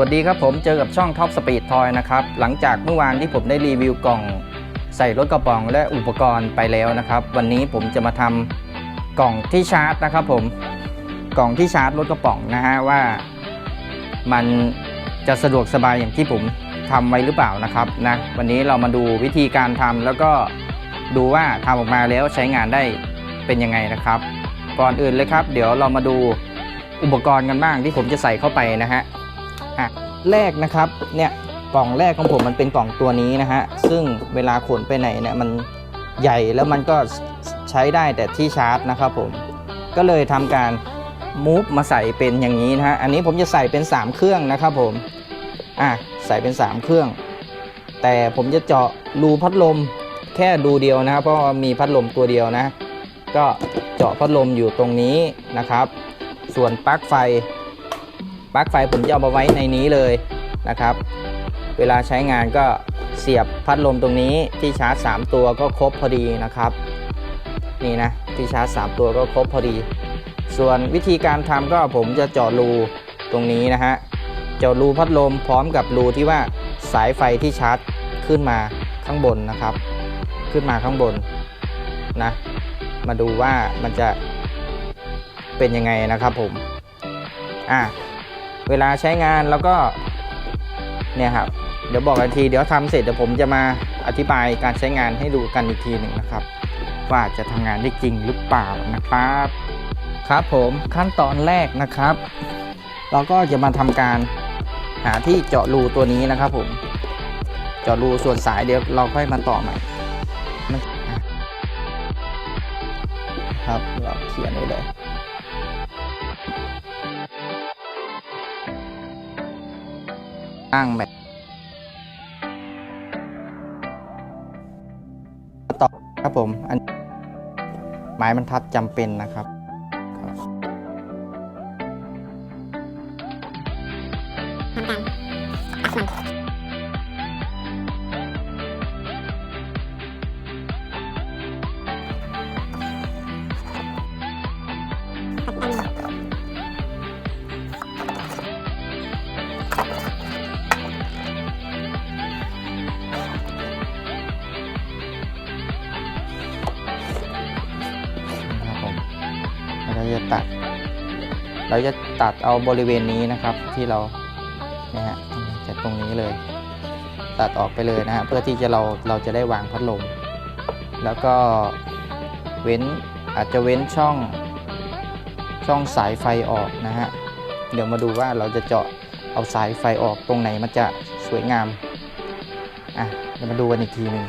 วัสดีครับผมเจอกับช่อง Top Speed Toy นะครับ หลังจากเมื่อวานที่ผมได้รีวิวกล่อง ใส่รถกระป๋องและอุปกรณ์ไปแล้วนะครับ วันนี้ผมจะมาทำกล่องที่ชาร์จนะครับผมกล่องที่ชาร์จรถกระป๋องนะฮะว่า มันจะสะดวกสบายอย่างที่ผมทำไว้หรือเปล่านะครับนะวันนี้เรามาดูวิธีการทำแล้วก็ดูว่าทำออกมาแล้วใช้งานได้เป็นยังไงนะครับ ก่อนอื่นเลยครับ เดี๋ยวเรามาดูอุปกรณ์กันบ้างที่ผมจะใส่เข้าไปนะฮะ อะแรกนะครับเนี่ยกล่องแรกของผมมันเป็นกล่องตัวนี้นะฮะซึ่งเวลาขนไปไหนเนี่ยมันใหญ่แล้วมันก็ใช้ได้แต่ที่ชาร์จนะครับผมก็เลยทำการมูฟมาใส่เป็นอย่างนี้นะฮะอันนี้ผมจะใส่เป็น 3 เครื่องนะครับผมอะใส่เป็น 3 เครื่อง แต่ผมจะเจาะรูพัดลมแค่รูเดียวนะครับเพราะมีพัดลมตัวเดียวนะ ก็เจาะพัดลมอยู่ตรงนี้นะครับ ส่วนปลั๊กไฟ ปลั๊กไฟผมจะเอามาไว้ในนี้เลยนะครับ เวลาใช้งานก็เสียบพัดลมตรงนี้ที่ชาร์จ 3 ตัวก็ครบพอดีนะครับ นี่นะที่ชาร์จ 3 ตัวก็ครบพอดี ส่วนวิธีการทำก็ผมจะเจาะรูตรงนี้นะฮะเจาะรูพัดลมพร้อมกับรูที่ว่าสายไฟที่ชาร์จขึ้นมาข้างบนนะครับ ขึ้นมาข้างบนนะมาดูว่ามันจะเป็นยังไงนะครับผม อะ เวลาใช้งานแล้วก็เนี่ยครับเดี๋ยวบอกกันทีเดี๋ยวทำเสร็จเดี๋ยวผมจะมาอธิบายการใช้งานให้ดูกันอีกทีหนึ่งนะครับ ว่าจะทำงานได้จริงหรือเปล่านะครับ ครับผมขั้นตอนแรกนะครับ เราก็จะมาทำการหาที่เจาะรูตัวนี้นะครับ ผม เจาะรูส่วนสายเดี๋ยวเราค่อยมาต่อใหม่ครับเราเขียนไว้เลย อ้างแบบต่อครับผมอันไม้บรรทัดจำเป็นนะครับครับทำการตัดมัน ตัดเอาบริเวณนี้นะครับที่เราเนี่ยฮะจากตรงนี้เลย ตัดออกไปเลยนะฮะเพื่อที่จะเราเราจะได้วางพัดลม แล้วก็เว้นอาจจะเว้นช่องช่องสายไฟออกนะฮะเดี๋ยวมาดูว่าเราจะเจาะเอาสายไฟออกตรงไหนมันจะสวยงามอะเดี๋ยวมาดูกันอีกทีหนึ่ง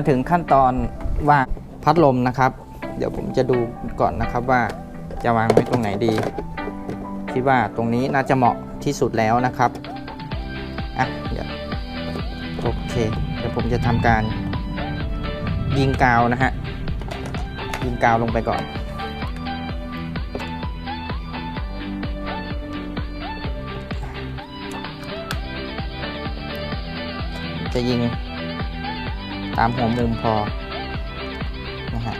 มาถึงขั้นตอนวางพัดลมนะครับ เดี๋ยวผมจะดูก่อนนะครับว่าจะวางไว้ตรงไหนดีคิดว่าตรงนี้น่าจะเหมาะที่สุดแล้วนะครับอะเดี๋ยวโอเคเดี๋ยวผมจะทำการยิงกาวนะฮะยิงกาวลงไปก่อนจะยิง ตามหัวมุมพอนะฮะ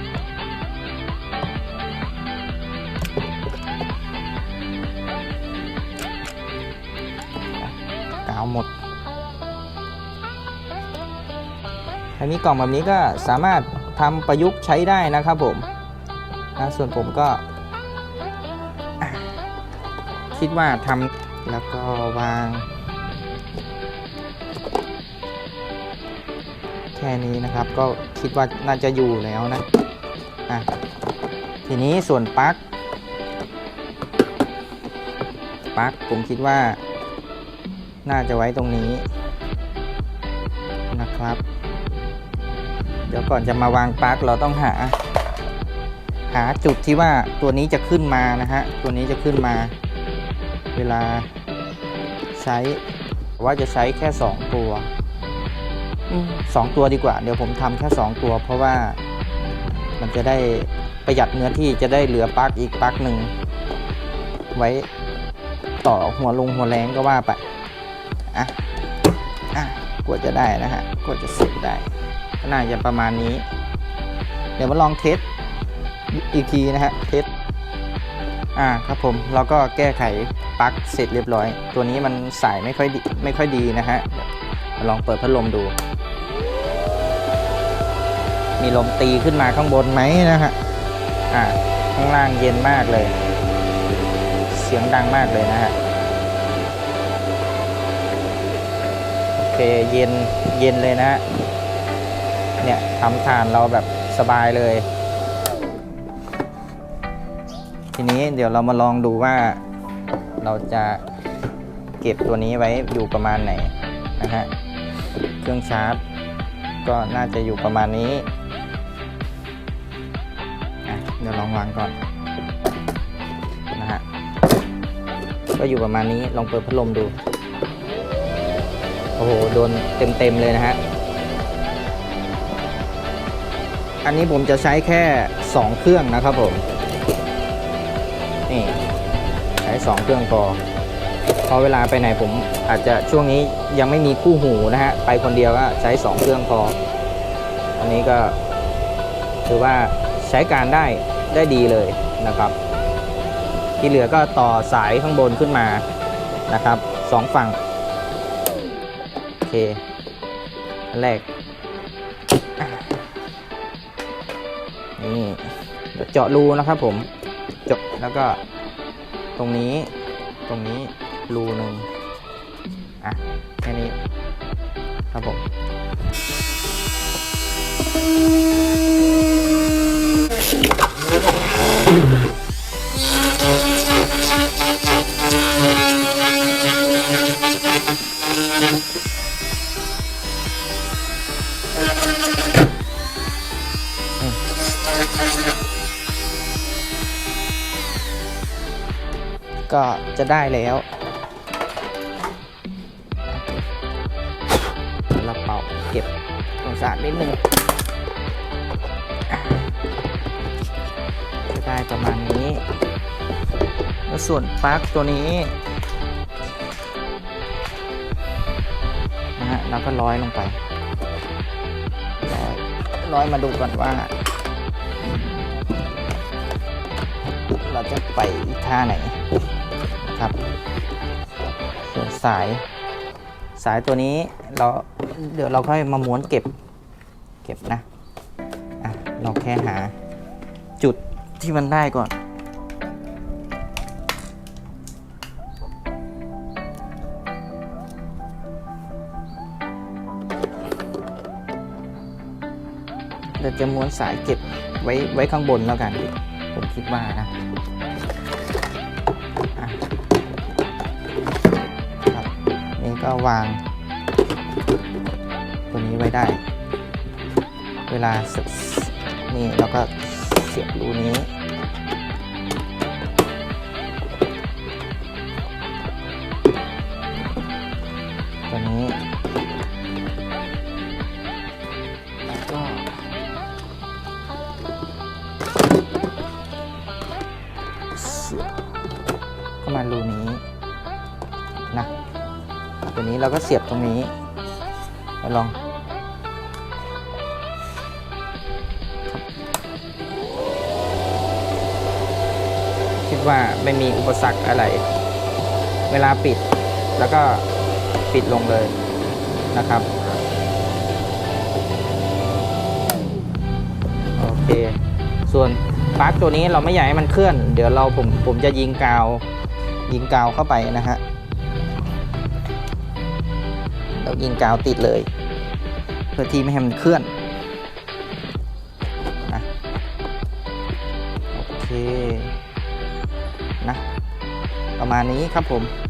กาวหมดอันนี้กล่องแบบนี้ก็สามารถทำประยุกต์ใช้ได้นะครับผมนะส่วนผมก็ คิดว่าทำแล้วก็วาง แค่นี้นะครับ ก็คิดว่าน่าจะอยู่แล้วนะอะทีนี้ส่วนปลั๊กปลั๊กผมคิดว่า น่าจะไว้ตรงนี้นะครับ เดี๋ยวก่อนจะมาวางปลั๊กเราต้องหา หาจุดที่ว่าตัวนี้จะขึ้นมานะฮะตัวนี้จะขึ้นมา เวลาใช้ว่าจะใช้แค่ 2 ตัว สองตัวดีกว่า เดี๋ยวผมทำแค่2ตัว เพราะว่ามันจะได้ประหยัดเนื้อที่จะได้เหลือปลั๊กอีกปลั๊กหนึ่งไว้ต่อหัวลงหัวแรงก็ว่าไปอะอะกว่าจะได้นะฮะกว่าจะเสร็จได้ก็น่าจะประมาณนี้ เดี๋ยวมาลองเทสอีกทีนะฮะเทสอ่าครับผมเราก็แก้ไขปลั๊กเสร็จเรียบร้อย ตัวนี้มันสายไม่ค่อยดีไม่ค่อยดีนะฮะมาลองเปิดพัดลมดู มีลมตีขึ้นมาข้างบนไหมนะฮะอ่าข้างล่างเย็นมากเลย เสียงดังมากเลยนะฮะโอเคเย็นเย็นเลยนะฮะเนี่ยทำทานเราแบบสบายเลย ทีนี้เดี๋ยวเรามาลองดูว่าเราจะเก็บตัวนี้ไว้อยู่ประมาณไหนนะฮะเครื่องชาร์จก็น่าจะอยู่ประมาณนี้ วลองวางก่อนนะฮะก็อยู่ประมาณนี้ลองเปิดพัดลมดู โอ้โห โดนเต็มๆเลยนะฮะ อันนี้ผมจะใช้แค่ 2 เครื่องนะครับผม นี่ ใช้ 2 เครื่องพอพอเวลาไปไหนผมอาจจะช่วงนี้ยังไม่มีคู่หูนะฮะ ไปคนเดียวก็ใช้ 2 เครื่องพอ อันนี้ก็ถือว่าใช้การได้ ได้ดีเลยนะครับ ที่เหลือก็ต่อสายข้างบนขึ้นมานะครับสองฝั่ง โอเค อันแรก นี่เจาะรูนะครับผมเจาะแล้วก็ตรงนี้ตรงนี้รูหนึ่งอะแค่นี้ครับผม ก็จะได้แล้วเราเป่าเก็บตรงสารนิดนึง ประมาณนี้ แล้วส่วนปลั๊กตัวนี้นะฮะเราก็ร้อยลงไปร้อยมาดูก่อนว่า เราจะไปท่าไหนนะครับ ส่วนสาย สายตัวนี้เราเดี๋ยวเราค่อยมาม้วนเก็บ เก็บนะ อะ เราแค่หาจุด ที่มันได้ก่อน เราจะม้วนสายเก็บไว้ไว้ข้างบนแล้วกัน ผมคิดว่านะครับนี่ก็วาง ตัวนี้ไว้ได้ เวลานี่เราก็ สียบรูนี้ ตัวนี้ แล้วก็ เสียบเข้ามารูนี้นะ ตัวนี้เราก็เสียบตรงนี้ ลอง ว่าไม่มีอุปสรรคอะไร เวลาปิดแล้วก็ปิดลงเลยนะครับ โอเค ส่วนปลั๊กตัวนี้เราไม่อยากให้มันเคลื่อน เดี๋ยวเราผมผมจะยิงกาวยิงกาวเข้าไปนะฮะแล้วยิงกาวติดเลย เพื่อที่ไม่ให้มันเคลื่อน ประมาณนี้ครับผม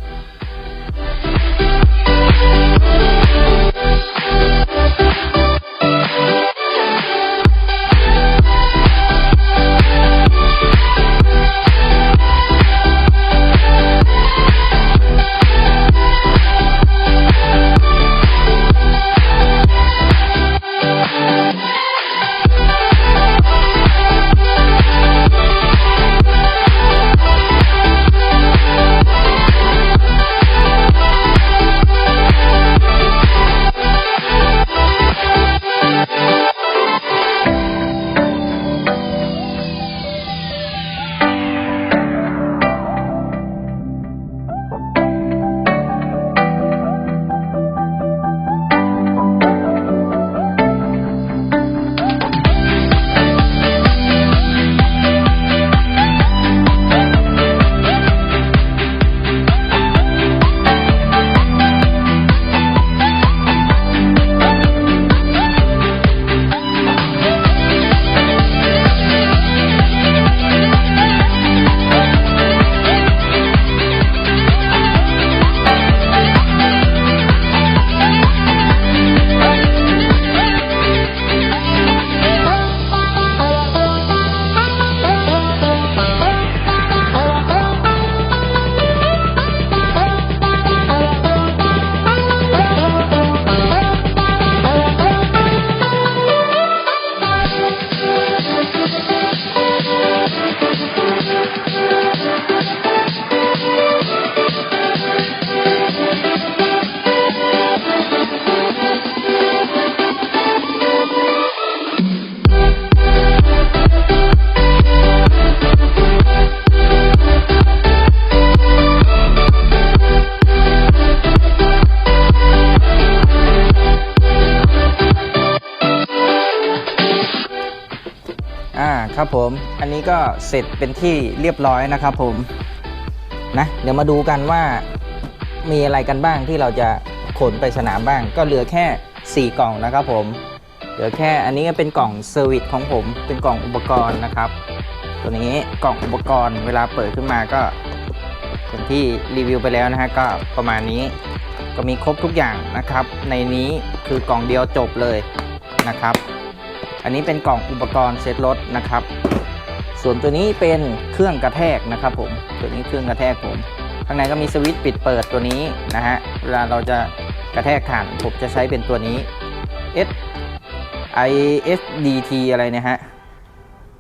ครับผม อันนี้ก็เสร็จเป็นที่เรียบร้อยนะครับผมนะเดี๋ยวมาดูกันว่ามีอะไรกันบ้างที่เราจะขนไปสนามบ้าง ก็เหลือแค่ 4 กล่องนะครับผมเหลือแค่อันนี้ก็เป็นกล่องเซอร์วิสของผม เป็นกล่องอุปกรณ์นะครับ ตัวนี้กล่องอุปกรณ์เวลาเปิดขึ้นมาก็เป็นที่รีวิวไปแล้วนะฮะก็ประมาณนี้ก็มีครบทุกอย่างนะครับ ในนี้คือกล่องเดียวจบเลยนะครับ อันนี้เป็นกล่องอุปกรณ์เซตรถนะครับ ส่วนตัวนี้เป็นเครื่องกระแทกนะครับผม ตัวนี้เครื่องกระแทกผม ข้างในก็มีสวิตช์ปิดเปิดตัวนี้นะฮะ เวลาเราจะกระแทกฐานผมจะใช้เป็นตัวนี้ S I S D T อะไรเนี่ยฮะ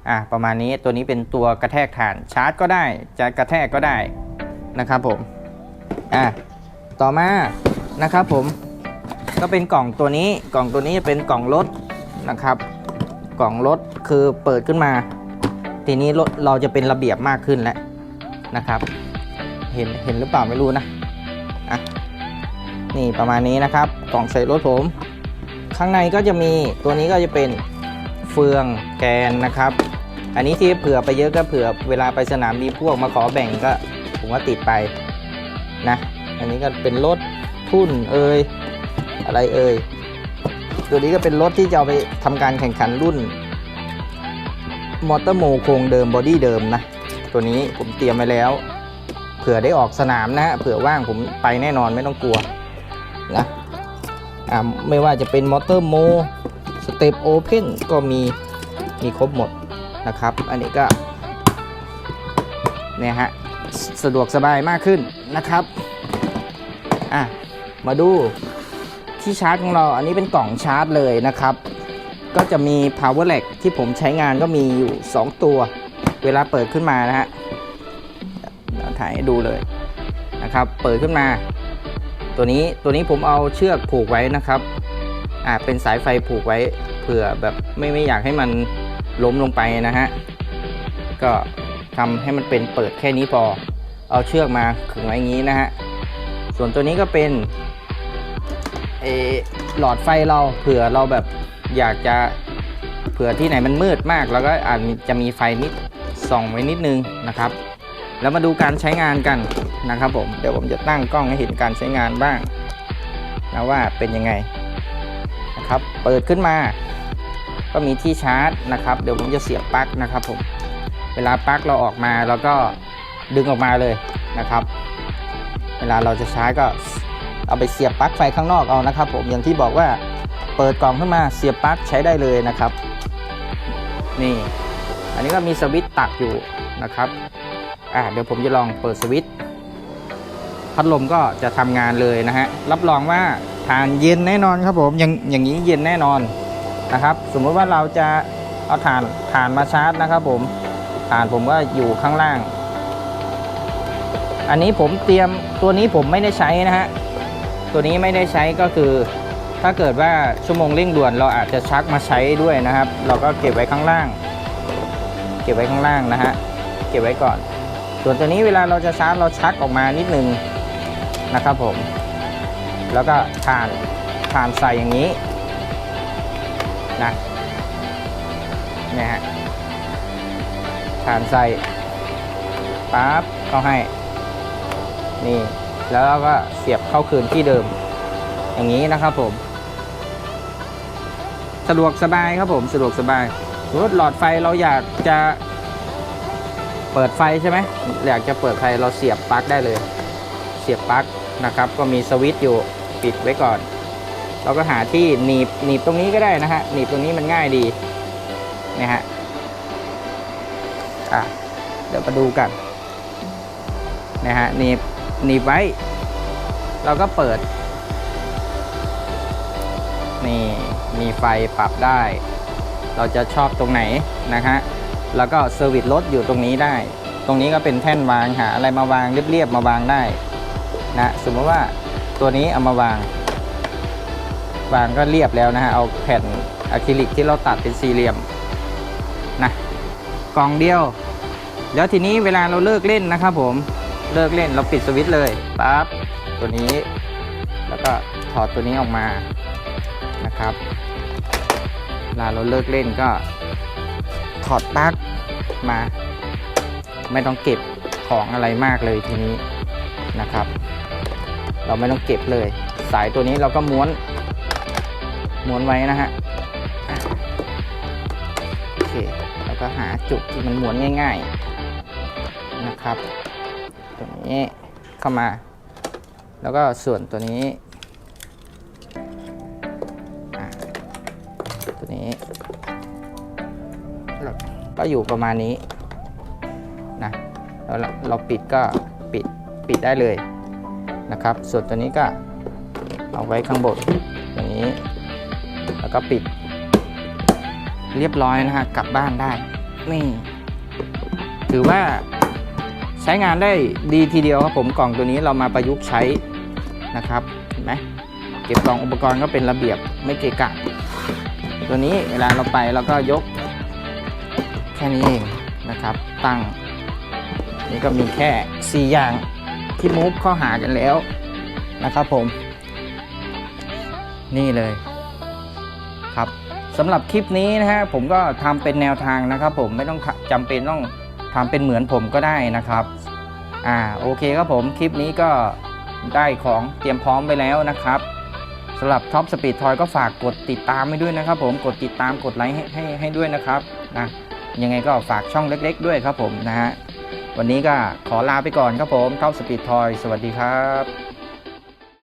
อะประมาณนี้ตัวนี้เป็นตัวกระแทกฐานชาร์จก็ได้ จะกระแทกก็ได้นะครับผม อะต่อมานะครับผม ก็เป็นกล่องตัวนี้ กล่องตัวนี้จะเป็นกล่องรถนะครับ กล่องรถคือเปิดขึ้นมา ทีนี้รถเราจะเป็นระเบียบมากขึ้นแล้วนะครับ เห็นเห็นหรือเปล่าไม่รู้นะอะนี่ประมาณนี้นะครับ กล่องใส่รถผม ข้างในก็จะมีตัวนี้ก็จะเป็นเฟืองแกนนะครับ อันนี้ที่เผื่อไปเยอะก็เผื่อเวลาไปสนามมีพวกมาขอแบ่งก็ผมก็ติดไปนะ อันนี้ก็เป็นรถทุ่นเอ่ยอะไรเอ่ย ตัวนี้ก็เป็นรถที่จะเอาไปทำการแข่งขันรุ่น มอเตอร์โมโครงเดิมบอดี้เดิมนะ ตัวนี้ผมเตรียมไว้แล้ว เผื่อได้ออกสนามนะฮะเผื่อว่างผมไปแน่นอนไม่ต้องกลัวนะอ่าไม่ว่าจะเป็นมอเตอร์โมสเตปโอเพนก็มีมีครบหมดนะครับ อันนี้ก็เนี่ยฮะสสะดวกสบายมากขึ้นนะครับ อะ มาดู ที่ชาร์จของเราอันนี้เป็นกล่องชาร์จเลยนะครับ ก็จะมี power rack ที่ผมใช้งานก็มีอยู่ 2 ตัว เวลาเปิดขึ้นมานะฮะถ่ายให้ดูเลยนะครับ เปิดขึ้นมา ตัวนี้ตัวนี้ผมเอาเชือกผูกไว้นะครับอ่าเป็นสายไฟผูกไว้เผื่อแบบไม่ไม่อยากให้มันล้มลงไปนะฮะก็ทำให้มันเป็นเปิดแค่นี้พอ เอาเชือกมาขึงไว้อย่างนี้นะฮะ ส่วนตัวนี้ก็เป็น เอหลอดไฟเราเผื่อเราแบบอยากจะเผื่อที่ไหนมันมืดมาก แล้วก็อาจจะมีไฟนิดส่องไว้นิดนึงนะครับ แล้วมาดูการใช้งานกันนะครับผมเดี๋ยวผมจะตั้งกล้องให้เห็นการใช้งานบ้างนะว่าเป็นยังไงนะครับเปิดขึ้นมา ก็มีที่ชาร์จนะครับ เดี๋ยวผมจะเสียบปลั๊กนะครับผมเวลาปลั๊กเราออกมาแล้วก็ดึงออกมาเลยนะครับ เวลาเราจะใช้ก็ เอาไปเสียบปลั๊กไฟข้างนอกเอานะครับ ผมอย่างที่บอกว่าเปิดกล่องขึ้นมาเสียบปลั๊กใช้ได้เลยนะครับ นี่ อันนี้ก็มีสวิตช์ตัดอยู่นะครับอ่าเดี๋ยวผมจะลองเปิดสวิตช์พัดลมก็จะทำงานเลยนะฮะรับรองว่าทานเย็นแน่นอนครับผมอย่างอย่างนี้เย็นแน่นอนนะครับ สมมติว่าเราจะเอาถ่านถ่านมาชาร์จนะครับ ผมถ่านผมก็อยู่ข้างล่าง อันนี้ผมเตรียมตัวนี้ผมไม่ได้ใช้นะฮะ ตัวนี้ไม่ได้ใช้ก็คือ ถ้าเกิดว่าชั่วโมงเร่งด่วนเราอาจจะชักมาใช้ด้วยนะครับ เราก็เก็บไว้ข้างล่าง เก็บไว้ข้างล่างนะฮะเก็บไว้ก่อน ส่วนตัวนี้เวลาเราจะชาร์จเราชักออกมานิดนึงนะครับผม แล้วก็ถ่านถ่านใส่อย่างนี้นะเนี่ยฮะถ่านใส่ปั๊บเขาให้ นี่ แล้วเราก็เสียบเข้าคืนที่เดิม อย่างนี้นะครับผม สะดวกสบายครับผมสะดวกสบายสมมติหลอดไฟเราอยากจะเปิดไฟใช่ไหมอยากจะเปิดไฟเราเสียบปลั๊กได้เลย เสียบปลั๊กนะครับ ก็มีสวิตช์อยู่ปิดไว้ก่อน เราก็หาที่หนีบหนีบตรงนี้ก็ได้นะฮะหนีบตรงนี้มันง่ายดีนะฮะอะเดี๋ยวมาดูกันนะฮะหนีบ หนีบไว้ เราก็เปิด นี่มีไฟปรับได้ เราจะชอบตรงไหนนะฮะแล้วก็เซอร์วิสรถอยู่ตรงนี้ได้ ตรงนี้ก็เป็นแท่นวางหาอะไรมาวางเรียบๆมาวางได้นะสมมติว่าตัวนี้เอามาวาง วางก็เรียบแล้วนะฮะเอาแผ่นอะคริลิกที่เราตัดเป็นสี่เหลี่ยมนะกล่องเดียว แล้วทีนี้เวลาเราเลิกเล่นนะครับผม เลิกเล่นเราปิดสวิตช์เลยปั๊บตัวนี้ แล้วก็ถอดตัวนี้ออกมานะครับเวลาเราเลิกเล่นก็ถอดปลั๊กมา ไม่ต้องเก็บของอะไรมากเลยทีนี้นะครับ เราไม่ต้องเก็บเลย สายตัวนี้เราก็ม้วน ม้วนไว้นะฮะโอเคแล้วก็หาจุดที่มันม้วนง่าย ๆนะครับ นี้เข้ามา แล้วก็ส่วนตัวนี้ตัวนี้ ก็อยู่ประมาณนี้นะแล้วเราเราปิดก็ปิดปิดได้เลยนะครับ ส่วนตัวนี้ก็เอาไว้ข้างบนอย่างนี้ แล้วก็ปิด เรียบร้อยนะฮะกลับบ้านได้ นี่ ถือว่า ช้งานได้ดีทีเดียวครับผมกล่องตัวนี้เรามาประยุกต์ใช้นะครับเห็นไหมเก็บกล่องอุปกรณ์ก็เป็นระเบียบไม่เกะกะตัวนี้เวลาเราไปเราก็ยกแค่นี้เองนะครับ ตั้ง นี่ก็มีแค่ 4 อย่างที่มูฟข้าหากันแล้วนะครับผม นี่เลยครับสำหรับคลิปนี้นะฮะผมก็ทำเป็นแนวทางนะครับผมไม่ต้องจำเป็นต้อง ทำเป็นเหมือนผมก็ได้นะครับอ่าโอเคครับผมคลิปนี้ก็ได้ของเตรียมพร้อมไปแล้วนะครับสำหรับท็อปสปีดทอยก็ฝากกดติดตามให้ด้วยนะครับ ผมกดติดตามกดไลค์ให้ให้ให้ด้วยนะครับนะยังไงก็ฝากช่องเล็ก ๆ ด้วยครับผมนะฮะวันนี้ก็ขอลาไปก่อนครับผมท็อปสปีดทอยสวัสดีครับ